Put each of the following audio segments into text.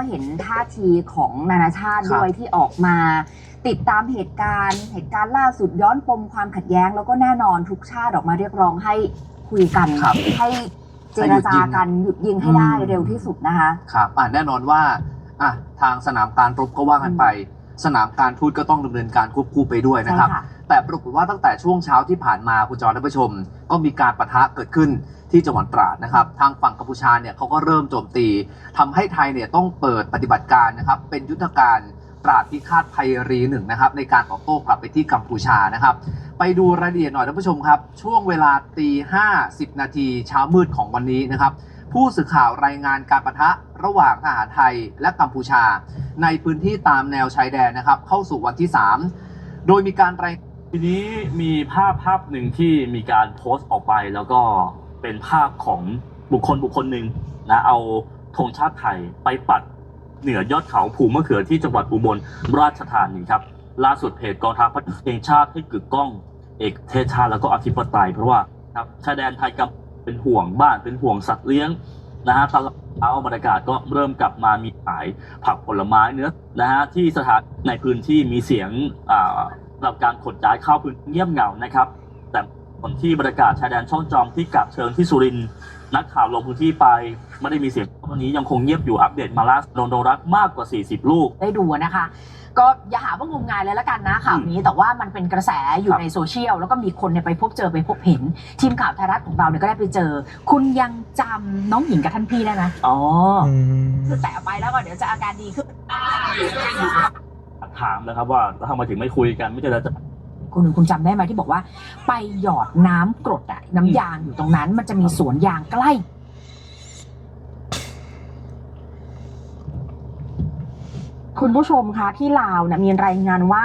ก็เห็นท่าทีของนานาชาติครับด้วยที่ออกมา ติดตามเหตุการณ์ เหตุการณ์ล่าสุดย้อนปมความขัดแย้ง แล้วก็แน่นอนทุกชาติออกมาเรียกร้องให้คุยกันครับให้เจรจากันหยุดยิงให้ได้อืม เร็วที่สุดนะคะครับอะแน่นอนว่าอะทางสนามการรบก็ว่ากันไป สนามการทูตก็ต้องดำเนินการควบคู่ไปด้วยใช่นะครับค่ะแต่ปรากฏว่าตั้งแต่ช่วงเช้าที่ผ่านมาคุณจอและผู้ชม ก็มีการประทะเกิดขึ้น ที่จังหวัดตราดนะครับ ทางฝั่งกัมพูชาเนี่ยเขาก็เริ่มโจมตีทำให้ไทยเนี่ยต้องเปิดปฏิบัติการนะครับ เป็นยุทธการปราดพิฆาตภัยรีหนึ่งนะครับในการตอบโต้กลับไปที่กัมพูชานะครับ ไปดูรายละเอียดหน่อยท่านผู้ชมครับ ช่วงเวลาตีห้าสิบนาทีเช้ามืดของวันนี้นะครับ ผู้สื่อข่าวรายงานการประทะระหว่างทหารไทยและกัมพูชา ในพื้นที่ตามแนวชายแดนนะครับ เข้าสู่วันที่ 3 โดยมีการรายทีนี้มีภาพภาพหนึ่งที่มีการโพสต์ออกไปแล้วก็ เป็นภาพของบุคคลบุคคลหนึ่งนะเอาธงชาติไทยไปปัดเหนือยอดเขาภูมะเขือที่จังหวัดอุบลราชธานีครับ ล่าสุดเพจกองทัพพัฒนาเพลงชาติให้กึกก้อง เอกเทศชาติแล้วก็อธิปไตย เพราะว่าครับชายแดนไทยกับเป็นห่วงบ้านเป็นห่วงสัตว์เลี้ยงนะฮะตลาดเช้าบรรยากาศก็เริ่มกลับมามีขายผักผลไม้เนื้อนะฮะที่สถานในพื้นที่มีเสียงอ่าหรับการขนย้ายเข้าพื้นเงียบเหงานะครับ แต่ นที่บรรยากาศชายแดนช่องจอมที่กับเชิงที่สุรินทร์นักข่าวลงพื้นที่ไปไม่ได้มีเสียงวันนี้ยังคงเงียบอยู่อัปเดตมาล่าสุดโดนโดนรักมากกว่า 40 ลูก ได้ดูนะคะ ก็อย่าหาว่างมงายเลยละกันนะข่าวนี้แต่ว่ามันเป็นกระแสอยู่ครับในโซเชียล แล้วก็มีคนเนี่ยไปพบเจอไปพบเห็น ทีมข่าวไทยรัฐของเราเนี่ยก็ได้ไปเจอ คุณยังจำน้องหญิงกับท่านพี่ได้ไหมอ๋อคือแตะไปแล้วก็เดี๋ยวจะอาการดีขึ้นถามนะครับว่าทำไมถึงไม่คุยกันไม่เจรจา คุณหนึ่งคุณจำได้ไหมที่บอกว่า ไปหยอดน้ำกรดอะน้ำยางอยู่ตรงนั้น มันจะมีสวนยางใกล้คุณผู้ชมคะที่ลาวนะมีรายงานว่า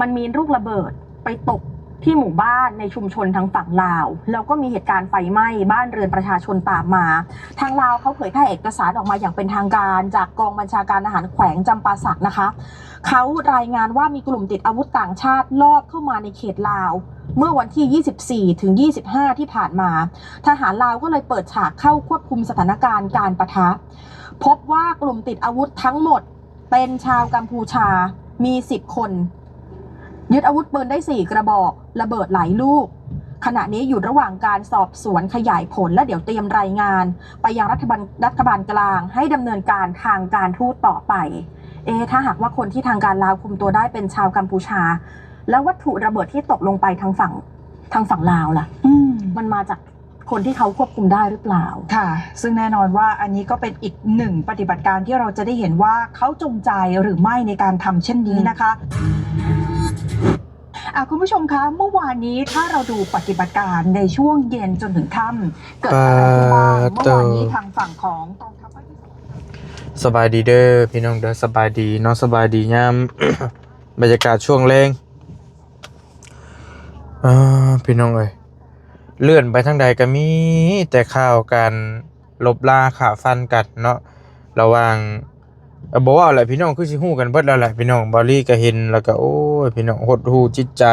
มันมีลูกระเบิดไปตก ที่หมู่บ้านในชุมชนทางฝั่งลาว แล้วก็มีเหตุการณ์ไฟไหม้บ้านเรือนประชาชนตามมา ทางลาวเขาเผยแพร่เอกสารออกมาอย่างเป็นทางการ จากกองบัญชาการอาหารแขวงจำปาสักนะคะเขารายงานว่ามีกลุ่มติดอาวุธต่างชาติลอบเข้ามาในเขตลาว เมื่อวันที่ 24 ถึง 25 ที่ผ่านมา ทหารลาวก็เลยเปิดฉากเข้าควบคุมสถานการณ์การประทะ พบว่ากลุ่มติดอาวุธทั้งหมดเป็นชาวกัมพูชามี 10 คน ยึดอาวุธปืนได้ 4 กระบอก ระเบิดหลายลูก ขณะนี้อยู่ระหว่างการสอบสวนขยายผลและเดี๋ยวเตรียมรายงาน ไปยังรัฐบาลรัฐบาลกลาง ให้ดำเนินการทางการทูตต่อไปเอะถ้าหากว่าคนที่ทางการลาวคุมตัวได้เป็นชาวกัมพูชา แล้ววัตถุระเบิดที่ตกลงไปทางฝั่งทางฝั่งลาวล่ะอืมมันมาจากคนที่เขาควบคุมได้หรือเปล่า ค่ะ ซึ่งแน่นอนว่าอันนี้ก็เป็นอีกหนึ่งปฏิบัติการที่เราจะได้เห็นว่าเขาจงใจหรือไม่ในการทำเช่นนี้นะคะอะ คุณผู้ชมคะเมื่อวานนี้ถ้าเราดูปฏิบัติการในช่วงเย็นจนถึงค่ำเกิดอะไรขึ้นบ้างเมื่อวานนี้ทางฝั่งของกองทัพภาคที่สองสบายดีเด้อพี่น้องเด้อสบายดีเน้องสบายดียามบรรยากาศช่วงแรงอ่าพี่น้องเอ้ยเลื่อนไปทางใดก็มีแต่ข่าวการลบลาขาฟันกันเนาะระหว่างเอ่อ บอกว่าอะไรพี่น้องคือสิฮู้กันเบิดแล้วแหละพี่น้องบอลลี่ก็เห็นแล้วก็โอ้ยพี่น้องหดหูจิตใจ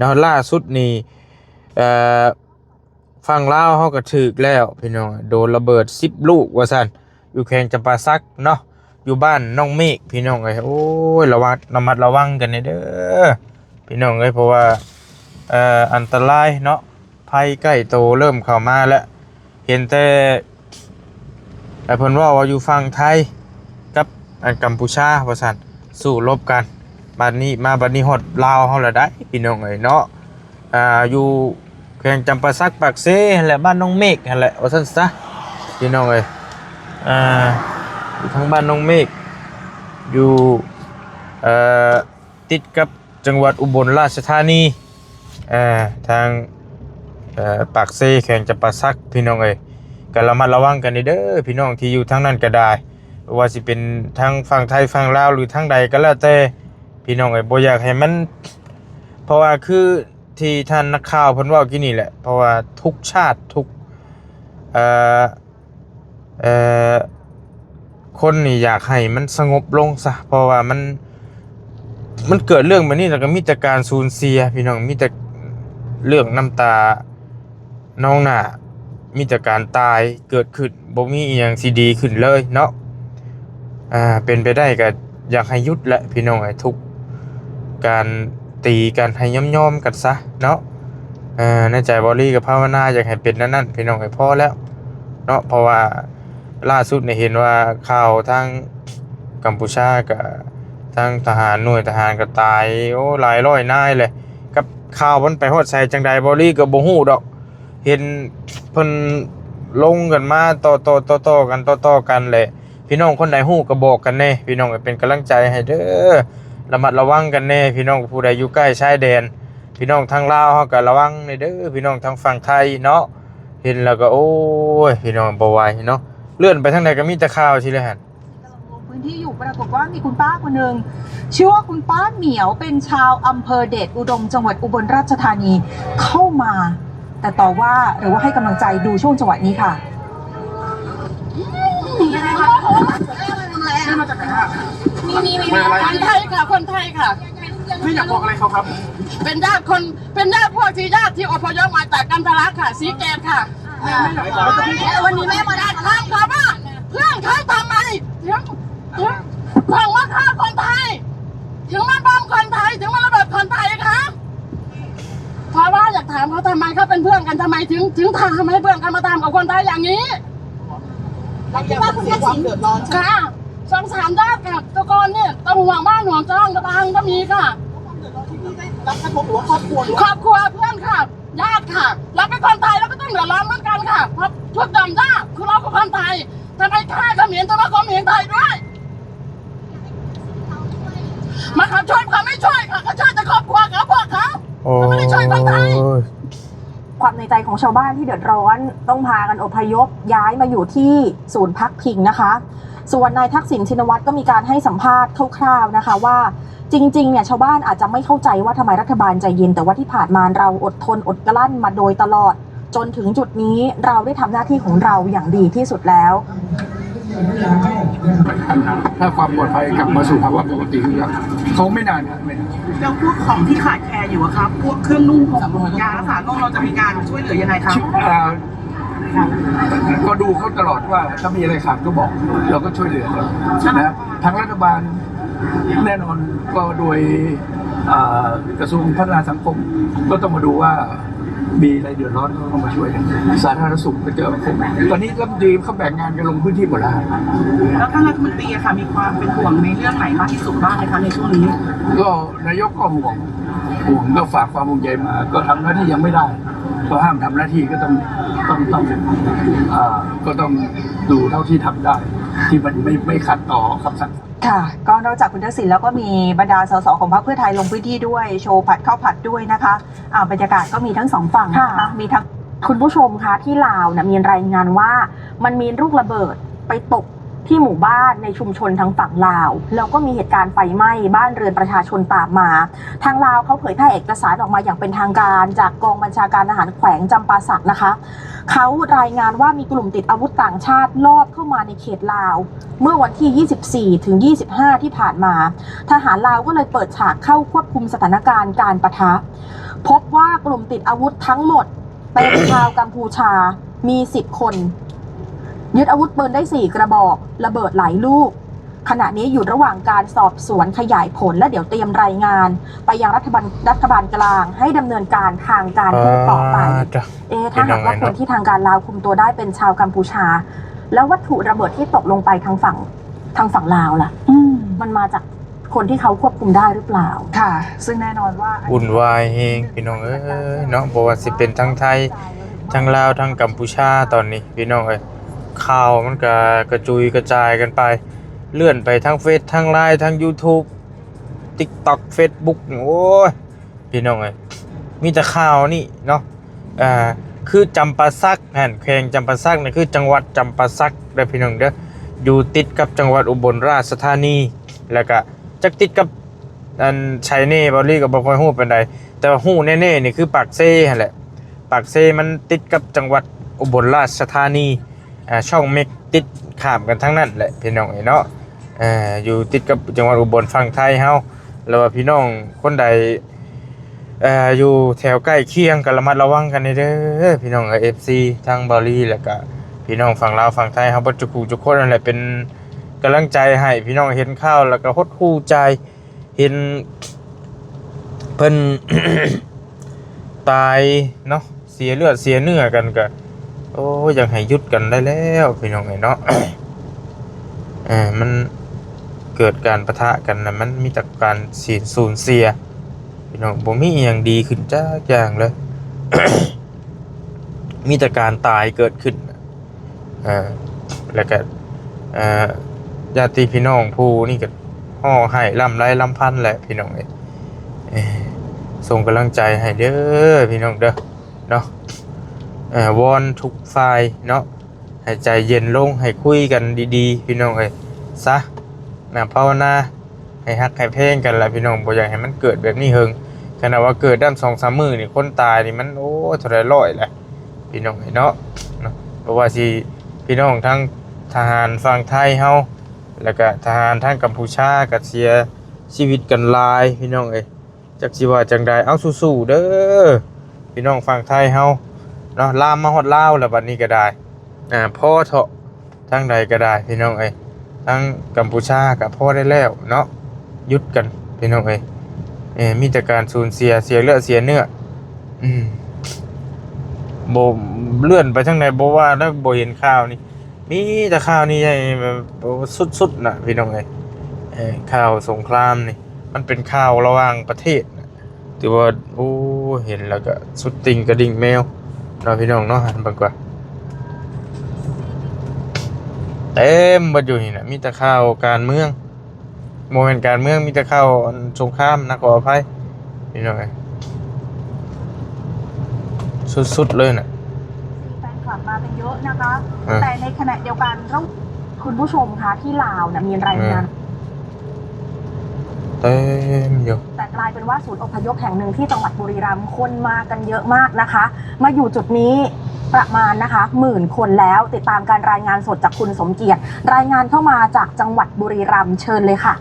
นาะล่าสุดนี่เอ่อฝั่งลาเฮาก็ถึกแล้วพี่น้องโดนระเบิด10ลูกว่าซั่นอยู่แข่งจำปาซักเนาะอยู่บ้านน้องเมฆพี่น้องเอ้ยโอ้ยระวังระมัดระวังกันเด้อพี่น้องเอ้ยเพราะว่าเอ่ออันตรายเนาะภัยใกล้โตเริ่มเข้ามาแล้วเห็นแต่ไอ้เพิ่นว่าว่าอยู่ฝั่งไทย อันกัมพูชาว่าซั่นสู้รบกันบัดนี้มาบัดนี้ฮอดลาวเฮาละได้พี่น้องเอ้ยเนาะอ่าอยู่แข่งจำปาซักปากเซ่แหละบ้านน้องเมฆแหละว่าซั่นซะพี่น้องเอ้ยอ่าอยู่ทางบ้านน้องเมฆอยู่เอ่อติดกับจังหวัดอุบลราชธานีอ่าทางเอ่อปากเซแข่งจะปาซักพี่น้องเอ้ยก็ระมัดระวังกันเด้อพี่น้องที่อยู่ทางนั้นก็ได้ ว่าสิเป็นทางฝั่งไทยฝั่งลาวหรือทางใดก็แล้วแต่พี่น้องเอ้บ่อยากให้มัน เพราะว่าคือที่ท่านนักข่าวเพิ่นเว้ากี้นี่แหละ เพราะว่าทุกชาติทุกเอ่อเอ่อคนนี่อยากให้มันสงบลงซะเพราะว่ามันมันเกิดเรื่องแบบนี้แล้วก็มีแต่การสูญเสีย พี่น้องมีแต่เรื่องน้ำตาน้องหน้ามีแต่การตายเกิดขึ้นบ่มีอีหยังสิดีขึ้นเลยเนาะ อ่าเป็นไปได้ก็อยากให้ยุดแหละพี่น้องไอ้ทุกการตีกันให้ย่อมๆกันซะเนาะอ่าในใจบอลลี่กับภาวนาอยากให้เป็นนั่นนั่นพี่น้องไอ้พ่อแล้วเนาะเพราะว่าล่าสุดเนี่ยเห็นว่าข่าวทางกัมพูชากับทางทหารหน่วยทหารก็ตายโอ้หลายร้อยนายเลยกับข่าวมันไปฮอดใส่จังใดบอลลี่ก็บ่ฮู้ดอก เห็นเพิ่นลงกันมาต่อต่อต่อต่อกันต่อต่อกันแหละ พี่น้องคนใดฮู้ก็บอกกันแน่ พี่น้องก็เป็นกำลังใจให้เด้อระมัดระวังกันแน่ พี่น้องผู้ใดอยู่ใกล้ชายแดน พี่น้องทางลาวเฮาก็ระวังในเด้อพี่น้องทางฝั่งไทยเนาะเห็นแล้วก็โอ้ยพี่น้องบ่ไหวเนาะเลื่อนไปทางใดก็มีแต่ข่าวสิเลยหั่นพื้นที่อยู่ปรากฏว่ามีคุณป้าคนหนึ่งชื่อว่าคุณป้าเหมียวเป็นชาวอำเภอเดชอุดม จังหวัดอุบลราชธานีเข้ามา แต่ต่อว่าหรือว่าให้กำลังใจดูช่วงจังหวะนี้ค่ะ คนไทยค่ะคนไทยค่ะ ไม่อยากบอกอะไรเขาครับ เป็นญาติคน เป็นญาติพวกที่ญาติที่อพยพมาจากกันทะลักค่ะสีเกตค่ะวันนี้แม่มาได้ถามค่ะว่าเพื่อนเขาทำไมถึงถึงถึงมาฆ่าคนไทย ถึงมาบอมคนไทย ถึงมาระเบิดคนไทยคะเพราะว่าอยากถามเขาทำไมเขาเป็นเพื่อนกันทำไมถึง ถึงทำให้เพื่อนกันมาทำกับคนไทยอย่างนี้ คิดว่าคุณแค่สิงเดือดร้อนค่ะสงสารญาติค่ะตะกอนเนี่ยต้องห่วงบ้านห่วงช่องกระบังก็มีค่ะรับกระทบหรือว่าครอบครัวหรือครอบครัวเพื่อนค่ะญาติค่ะเราเป็นคนไทยเราก็ต้องเดือดร้อนเหมือนกันค่ะเพราะทุกดำญาติคือเราเป็นคนไทยทำไมฆ่าเขมรทำไมเขมรไทยด้วยมาเขาช่วยเขาไม่ช่วยค่ะเขาช่วยแต่ครอบครัวเขาพวกเขาโอ้มันไม่ได้ช่วยคนไทยย ความในใจของชาวบ้านที่เดือดร้อน ต้องพากันอพยพย้ายมาอยู่ที่ศูนย์พักพิงนะคะ ส่วนนายทักษิณชินวัตรก็มีการให้สัมภาษณ์คร่าวๆนะคะว่าจริงๆเนี่ยชาวบ้านอาจจะไม่เข้าใจว่าทำไมรัฐบาลใจเย็น แต่ว่าที่ผ่านมาเราอดทนอดกลั้นมาโดยตลอด จนถึงจุดนี้เราได้ทำหน้าที่ของเราอย่างดีที่สุดแล้ว ถ้าความปลอดภัยกลับมาสู่ภาวะปกติคือเขาไม่นานนะไม่นานแล้วพวกของที่ขาดแคลนอยู่อะครับ พวกเครื่องนุ่งห่มยารักษาโรคเราจะมีการช่วยเหลือยังไงครับก็ดูเขาตลอดว่าถ้ามีอะไรขาดก็บอก เราก็ช่วยเหลือนะทางรัฐบาลแน่นอนก็โดยกระทรวงพัฒนาสังคมก็ต้องมาดูว่า มีอะไรเดือดร้อนก็ต้องมาช่วยกันสาธารณสุขก็เจอคงตอนนี้รัฐมนตรีเขาแบ่งงานกันลงพื้นที่หมดแล้วแล้วท่านรัฐมนตรีอะค่ะมีความเป็นห่วงในเรื่องไหนมากที่สุดบ้างไหมคะในช่วงนี้ ก็นายกก็ห่วงห่วงก็ฝากความห่วงใยมา ก็ทำหน้าที่ยังไม่ได้ก็ห้ามทำหน้าที่ก็ต้องต้องต้องอ่าก็ต้องดูเท่าที่ทำได้ ที่มันไม่ไม่ขัดต่อคำสั่ง ค่ะ ก็นอกจากคุณทักษิณแล้วก็มีบรรดาสสของพรรคเพื่อไทยลงพื้นที่ด้วยโชว์ผัดข้าวผัดด้วยนะคะอ่าบรรยากาศก็มีทั้งสองฝั่งนะคะค่ะมีทั้งคุณผู้ชมคะที่ลาวนะมีรายงานว่ามันมีลูกระเบิดไปตก ที่หมู่บ้านในชุมชนทางฝั่งลาว แล้วก็มีเหตุการณ์ไฟไหม้บ้านเรือนประชาชนตามมา ทางลาวเขาเผยแพร่เอกสารออกมาอย่างเป็นทางการ จากกองบัญชาการทหารแขวงจำปาสักนะคะ เขารายงานว่ามีกลุ่มติดอาวุธต่างชาติลอบเข้ามาในเขตลาว เมื่อวันที่ 24 ถึง 25 ที่ผ่านมา ทหารลาวก็เลยเปิดฉากเข้าควบคุมสถานการณ์การประทะ พบว่ากลุ่มติดอาวุธทั้งหมดเป็นชาวกัมพูชามี 10 คน ยึดอาวุธปืนได้ 4 กระบอก ระเบิดหลายลูก ขณะนี้อยู่ระหว่างการสอบสวนขยายผลและเดี๋ยวเตรียมรายงาน ไปยังรัฐบาลรัฐบาลกลาง ให้ดำเนินการทางการทูตต่อไป จ้ะ เอ๊ะถ้าหากว่าคนที่ทางการลาวคุมตัวได้เป็นชาวกัมพูชา แล้ววัตถุระเบิดที่ตกลงไปทางฝั่งทางฝั่งลาวล่ะ อืมมันมาจากคนที่เขาควบคุมได้หรือเปล่า ค่ะ ซึ่งแน่นอนว่าวุ่นวายเฮงพี่น้องเอ้ยเนาะบ่ว่าสิเป็นทั้งไทย ทั้งลาวทั้งกัมพูชาตอนนี้พี่น้องเอ้ย ข่าวมันก็กระจุยกระจายกันไป เลื่อนไปทั้งเฟซทั้งไลน์ทั้ง YouTube TikTok Facebook โอ้ยพี่น้องเอ้ยมีแต่ข่าวนี่เนาะอ่าคือจำปาสักแห่นแขวงจำปาสักนี่คือจังหวัดจำปาสักเด้พี่น้องเด้ออยู่ติดกับจังหวัดอุบลราชธานี แล้วก็จักติดกับอันชัยเน่บอลลี่กับบ่ค่อยฮู้ปานใดแต่ว่าฮู้แน่ๆนี่คือปากเซ่แหละปากเซ่มันติดกับจังหวัดอุบลราชธานี อ่าช่องเมกติดข้ามกันทั้งนั้นแหละพี่น้องเอ้เนาะอ่าอยู่ติดกับจังหวัดอุบลฝั่งไทยเฮาแล้วว่าพี่น้องคนใดอ่ออยู่แถวใกล้เคียงก็ระมัดระวังกันเด้อพี่น้องเอ้ย FC ทางบอลลี่แล้วก็พี่น้องฝั่งลาวฝั่งไทยเฮาบ่จุกจุกคนนั่นแหละเป็นกำลังใจให้พี่น้องเห็นข่าวแล้วก็หดหู่ใจเห็นเพิ่นตายเนาะเสียเลือดเสียเนื้อกันก็ โอ้อยากให้ยุดกันได้แล้วพี่น้องไอ้เนาะเออมันเกิดการประทะกันนะมันมีแต่การสูญสูญเสียพี่น้องบ่มีอย่างดีขึ้นจ้าอย่างเลยมีแต่การตายเกิดขึ้นอ่าแล้วก็อ่อญาติพี่น้องผู้นี่ก็ห่อให้ลำไรลำพันแหละพี่น้องเอ้ยเอ้ยส่งกำลังใจให้เด้อพี่น้องเด้อเนาะ วอนทุกฝ่ายเนาะให้ใจเย็นลงให้คุยกันดีๆ พี่น้องเอ้ยซะนะภาวนาให้ฮักให้เพลงกันละพี่น้องบ่อยากให้มันเกิดแบบนี้เฮิงขณะว่าเกิดด้านสองสามมือนี่คนตายนี่มันโอ้เท่าไรร้อยแหละพี่น้องเนาะเนาะเพราะว่าสิพี่น้องทั้งทหารฝั่งไทยเฮาแล้วก็ทหารทั้งกัมพูชาก็เสียชีวิตกันลายพี่น้องเอ้ยจักสิว่าจังใดเอาสู้ๆเด้อพี่น้องฝั่งไทยเฮา เนาะลามมาฮอดลาวแล้วบัดนี้ก็ได้อ่าพ่อเถาะทางใดก็ได้พี่น้องเอ้ยทั้งกัมพูชาก็พ่อได้แล้วเนาะหยุดกันพี่น้องเอ้ยเอ้ยมีแต่การสูญเสียเสียเลือดเสียเนื้ออืมโบเลื่อนไปทางไหนโบว่าแล้วโบเห็นข่าวนี่มีแต่ข่าวนี่ใหญ่แบบสุดๆนะพี่น้องเอ้ยเอ้ยข่าวสงครามนี่ มันเป็นข่าวระหว่างประเทศนะถือว่าโอ้เห็นแล้วก็สุดติงกระดิ่งแมว เราะพี่น้องเนาะหันเบังกว่าเต็มบัดอยู่นี่นะมีแต่ข่าวการเมืองโมเมนต์การเมืองมีแต่ข่าวอันสงครามนะขออภัยพี่น้องเอ้ยสุดๆเลยน่ะแฟนคลับมาเป็นเยอะนะคะอะแต่ในขณะเดียวกันต้องคุณผู้ชมคะที่ลาวนะมีรายงานเต็มอยู่แต่ กลายเป็นว่าศูนย์อพยพแห่งหนึ่งที่จังหวัดบุรีรัมย์คนมากันเยอะมากนะคะ มาอยู่จุดนี้ประมาณนะคะหมื่นคนแล้วติดตามการรายงานสดจากคุณสมเกียรติ รายงานเข้ามาจากจังหวัดบุรีรัมย์เชิญเลยค่ะ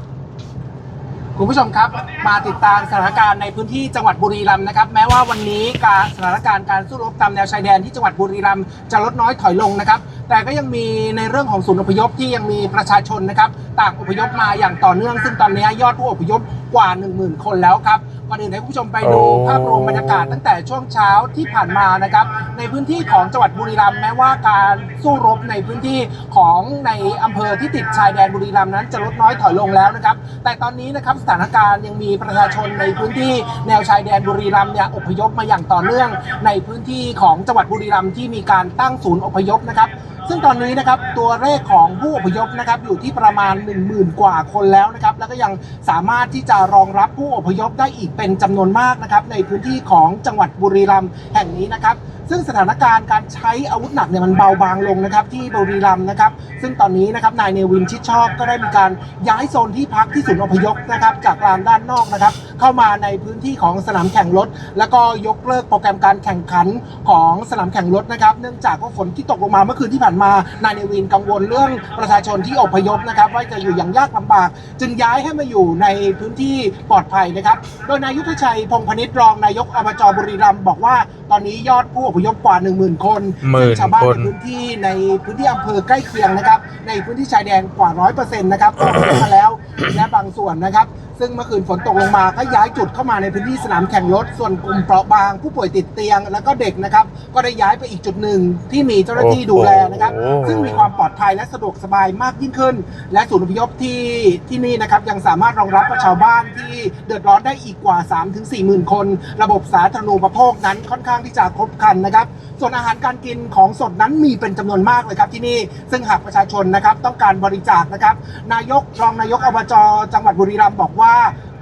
คุณผู้ชมครับมาติดตามสถานการณ์ในพื้นที่จังหวัดบุรีรัมย์นะครับ แม้ว่าวันนี้การสถานการณ์การสู้รบตามแนวชายแดนที่จังหวัดบุรีรัมย์จะลดน้อยถอยลงนะครับ แต่ก็ยังมีในเรื่องของศูนย์อพยพที่ยังมีประชาชนนะครับ ต่างอพยพมาอย่างต่อเนื่อง ซึ่งตอนนี้ยอดผู้อพยพกว่า 10,000 คนแล้วครับก่อนอื่นให้คุณผู้ชมไปดูโอ้ภาพรวมบรรยากาศตั้งแต่ช่วงเช้าที่ผ่านมานะครับ ในพื้นที่ของจังหวัดบุรีรัมย์แม้ว่าการสู้รบในพื้นที่ของในอำเภอที่ติดชายแดนบุรีรัมย์นั้นจะลดน้อยถอยลงแล้วนะครับ แต่ตอนนี้นะครับสถานการณ์ยังมีประชาชนในพื้นที่แนวชายแดนบุรีรัมย์เนี่ยอพยพมาอย่างต่อเนื่องในพื้นที่ของจังหวัดบุรีรัมย์ที่มีการตั้งศูนย์อพยพนะครับ ซึ่งตอนนี้นะครับตัวเลขของผู้อพยพนะครับอยู่ที่ประมาณ 1 0,000 กว่าคนแล้วนะครับ แล้วก็ยังสามารถที่จะรองรับผู้อพยพได้อีกเป็นจำนวนมากนะครับในพื้นที่ของจังหวัดบุรีรัมย์แห่งนี้นะครับ ซึ่งสถานการณ์การใช้อาวุธหนักเนี่ยมันเบาบางลงนะครับที่บุรีรัมย์นะครับซึ่งตอนนี้นะครับนายเนวินชิดชอบก็ได้มีการย้ายโซนที่พักที่ศูนย์อพยพนะครับจากลานด้านนอกนะครับ เข้ามาในพื้นที่ของสนามแข่งรถ แล้วก็ยกเลิกโปรแกรมการแข่งขันของสนามแข่งรถนะครับ เนื่องจากว่าฝนที่ตกลงมาเมื่อคืนที่ผ่านมานายเนวินกังวลเรื่องประชาชนที่อพยพนะครับว่าจะอยู่อย่างยากลำบาก จึงย้ายให้มาอยู่ในพื้นที่ปลอดภัยนะครับ โดยนายยุทธชัยพงษ์พนิษฐ์รองนายกอบจบุรีรัมย์บอกว่าตอนนี้ยอดผู้อพยพกว่า 10,000 คนหมื่นซึ่งชาวบ้านคนในพื้นที่ในพื้นที่อำเภอใกล้เคียงนะครับ ในพื้นที่ชายแดนกว่า 100%นะครับก็อพยพมาแล้ว และบางส่วนนะครับ ซึ่งเมื่อคืนฝนตกลงมาก็ย้ายจุดเข้ามาในพื้นที่สนามแข่งรถ ส่วนกลุ่มเปราะบาง ผู้ป่วยติดเตียง แล้วก็เด็กนะครับ ก็ได้ย้ายไปอีกจุดหนึ่งที่มีเจ้าหน้าที่ดูแลนะครับโอ้โหซึ่งมีความปลอดภัยและสะดวกสบายมากยิ่งขึ้น และศูนย์อพยพที่ที่นี่นะครับยังสามารถรองรับชาวบ้านที่เดือดร้อนได้อีกกว่า3ถึง4หมื่นคน ระบบสาธารณูปโภคนั้นค่อนข้างที่จะครบครันนะครับ ส่วนอาหารการกินของสดนั้นมีเป็นจำนวนมากเลยครับที่นี่ซึ่งหากประชาชนนะครับต้องการบริจาคนะครับนายกรองนายกอบจจ.จังหวัดบุรีรัมย์บอกว่า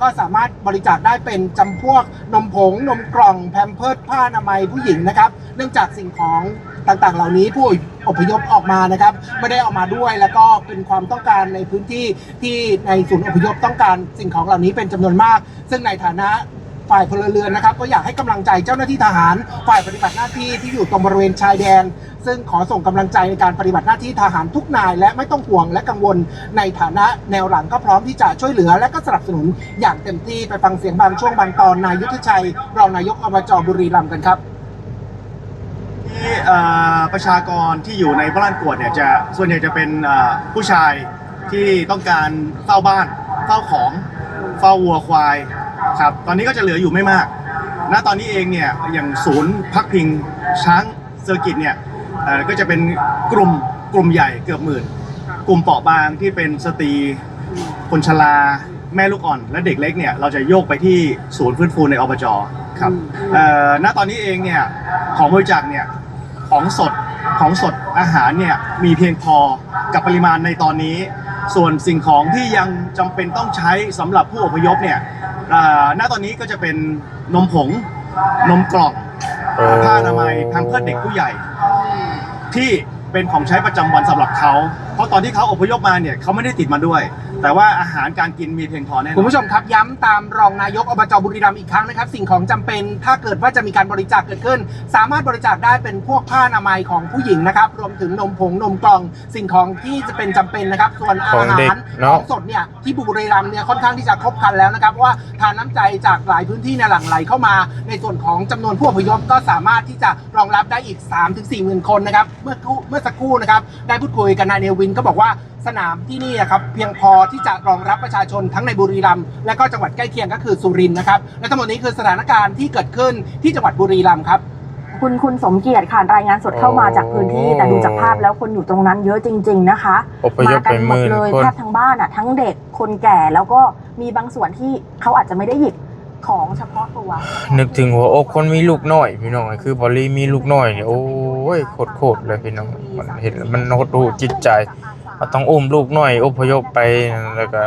ก็สามารถบริจาคได้เป็นจำพวกนมผง นมกล่องแพมเพิร์ดผ้าอนามัยผู้หญิงนะครับ เนื่องจากสิ่งของต่างๆ เหล่านี้ผู้อพยพออกมานะครับ ไม่ได้ออกมาด้วยแล้วก็เป็นความต้องการในพื้นที่ที่ในศูนย์อพยพต้องการสิ่งของเหล่านี้เป็นจำนวนมาก ซึ่งในฐานะ ฝ่ายพลเรือนนะครับ ก็อยากให้กำลังใจเจ้าหน้าที่ทหาร ฝ่ายปฏิบัติหน้าที่ที่อยู่ตรงบริเวณชายแดน ซึ่งขอส่งกำลังใจในการปฏิบัติหน้าที่ทหารทุกนาย และไม่ต้องห่วงและกังวลในฐานะแนวหลังก็พร้อมที่จะช่วยเหลือ และก็สนับสนุนอย่างเต็มที่ไปฟังเสียงบางช่วงบางตอนนายยุทธชัยรองนายกอบจบุรีรัมย์กันครับที่ประชากรที่อยู่ในบ้านกวดเนี่ยจะส่วนใหญ่จะเป็นผู้ชายที่ต้องการเฝ้าบ้านเฝ้าของเฝ้าวัวควาย ครับตอนนี้ก็จะเหลืออยู่ไม่มาก ณตอนนี้เองเนี่ยอย่างศูนย์พักพิงช้างเซอร์กิตเนี่ยเอ่อก็จะเป็นกลุ่มกลุ่มใหญ่เกือบหมื่น กลุ่มเปราะบางที่เป็นสตรีคนชราแม่ลูกอ่อน และเด็กเล็กเนี่ยเราจะโยกไปที่ศูนย์ฟื้นฟูในอบจครับเอ่อณตอนนี้เองเนี่ยของบริจาคเนี่ยของสดของสดอาหารเนี่ยมีเพียงพอกับปริมาณในตอนนี้ ส่วนสิ่งของที่ยังจำเป็นต้องใช้สำหรับผู้อพยพเนี่ยเอ่อณตอนนี้ก็จะเป็นนมผง นมกล่องโอ้ผ้าอนามัยทางเพื่อเด็กผู้ใหญ่ ที่เป็นของใช้ประจำวันสำหรับเขาเพ ราะตอนที่เขาอพยพมาเนี่ยเขาไม่ได้ติดมาด้วย แต่ว่าอาหารการกินมีเพียงพอแน่นอน คุณผู้ชมครับย้ำตามรองนายกอบจบุรีรัมย์อีกครั้งนะครับ สิ่งของจำเป็นถ้าเกิดว่าจะมีการบริจาคเกิดขึ้น สามารถบริจาคได้เป็นพวกผ้าอนามัยของผู้หญิงนะครับ รวมถึงนมผงนมกล่อง สิ่งของที่จะเป็นจำเป็นนะครับ ส่วนอาของหาเด็กรเนอะของสดเนี่ยที่บุรีรัมย์เนี่ยค่อนข้างที่จะครบครันแล้วนะครับเพราะว่าทานน้ำใจจากหลายพื้นที่เนี่ยหลั่งไหลเข้ามา ในส่วนของจำนวนผู้อพยพก็สามารถที่จะรองรับได้อีก 3-4หมื่นคนนะครับเมื่อกู้เมื่อสักครู่นะครับได้พูดคุยกับนายเนวินก็บอกว่าสนามที่นี่นะครับเพียงพอที่จะรองรับประชาชนทั้งในบุรีรัมย์และก็จังหวัดใกล้เคียงก็คือสุรินทร์นะครับและทั้งหมดนี้คือสถานการณ์ที่เกิดขึ้นที่จังหวัดบุรีรัมย์ครับคุณคุณสมเกียรติค่ะรายงานสดเข้ามาจากพื้นที่โอ้แต่ดูจากภาพแล้วคนอยู่ตรงนั้นเยอะจริง ๆนะคะอพยพมากัไปหหมดมื่นเลยคนแทบทั้งบ้านอะทั้งเด็กคนแก่แล้วก็มีบางส่วนที่เขาอาจจะไม่ได้หยิบ ของเฉพาะตัวนึกถึงหัวอกคนมีลูกน้อยพี่น้องคือบอลีมีลูกน้อยเนี่ยโอ้ยโคตรโคตรเลยพี่น้องมันเห็นมันโหดหูจิตใจเราต้องอุ้มลูกน้อยอพยพไปแล้วก็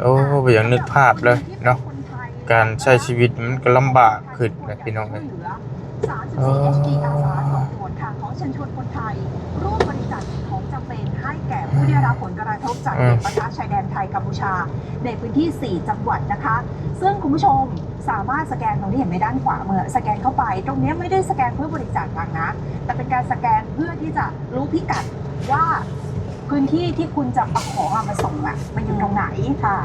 โอ้ยอย่างนึกภาพเลยเนาะ การใช้ชีวิตมันก็ลำบากขึ้นนะพี่น้องเอ้ย34 HD อาสาสองส่วนค่ะขอเชิญชวนคนไทย ร่วมบริจาคสิ่งของจำเป็นให้แก่ผู้ได้รับผลกระทบจากเหตุปะทะชายแดนไทยกัมพูชา ในพื้นที่ 4 จังหวัดนะคะ ซึ่งคุณผู้ชมสามารถสแกนตรงที่เห็นในด้านขวามือสแกนเข้าไป ตรงเนี้ยไม่ได้สแกนเพื่อบริจาคตังค์นะ แต่เป็นการสแกนเพื่อที่จะรู้พิกัดว่า พื้นที่ที่คุณจะเอาของอะมาส่งอะมันอยู่ตรงไหน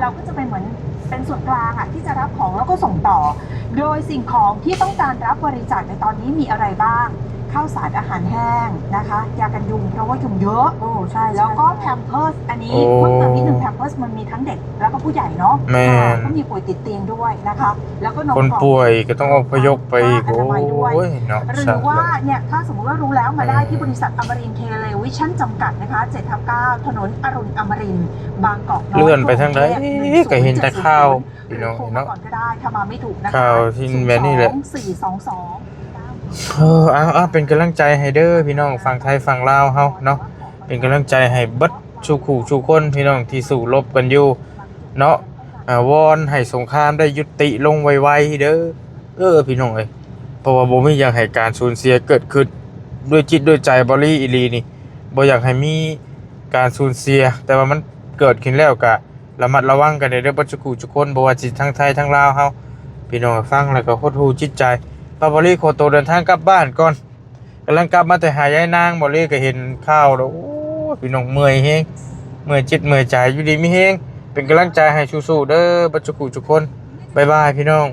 เราก็จะเป็นเหมือนเป็นส่วนกลางอะที่จะรับของแล้วก็ส่งต่อ โดยสิ่งของที่ต้องการรับบริจาคในตอนนี้มีอะไรบ้าง ข้าวสารอาหารแห้งนะคะยากันยุงเพราะว่ายุงเยอะโอ้ใช่แล้วก็แพมเพิร์สอันนี้โอ้เพิ่มเติมนิดนึงแพมเพิร์สมันมีทั้งเด็กแล้วก็ผู้ใหญ่เนาะแม่นก็มีป่วยติดเตียงด้วยนะคะ แล้วก็นมคนกล่องป่วยก็ต้องอพยพไปอีกผ้าอนามัยด้วยโอ้ยเนาะหรืสัอตว์ว่าเลยเนี่ยถ้าสมมติว่ารู้แล้วมาได้ที่บริษัทอมรินเทเลวิชั่นจำกัดนะคะ7ทับ9ถนนอรุณอมรินทร์บางกอกน้อยเลื่อนไปทางใดกรุงเทพก็เห็นแต่ข่าวพี่น้องโทรมาเนาะก่อนก็ได้ถ้ามาไม่ถูกนะคะข่าวที่แม่นี่แหละสี่สองสอง เออเอาเอาเป็นกำลังใจให้เด้อพี่น้องฝั่งไทยฝั่งลาวเฮาเนาะเป็นกำลังใจให้เบิดชูขู่ชูคนพี่น้องที่สู้รบกันอยู่เนาะอ่าวอนให้สงครามได้ยุติลงไวๆเด้อเออพี่น้องเอ้ยเพราะว่าบ่มีอยากให้การสูญเสียเกิดขึ้นด้วยจิตด้วยใจบริอีลีนี่บ่อยากให้มีการสูญเสีย แต่ว่ามันเกิดขึ้นแล้วก็ระมัดระวังกันเด้อเด้อเบ่จุกูทุกคนบ่ว่าสิทั้งไทยทั้งลาวเฮาพี่น้องฟังแล้วก็โคตรฮู้จิตใจ ปาบอลี่โคโตเดินทางกลับบ้านก่อนกำลังกลับมาแต่หายายนางบอลี่ก็เห็นข้าวแล้วโอ้พี่น้องเมื่อยเฮงเมื่อยจิตเมื่อยใจอยู่ดีไม่เฮงเป็นกำลังใจให้สู้ๆเด้อบัจจุกุทุกคนบายบายพี่น้อง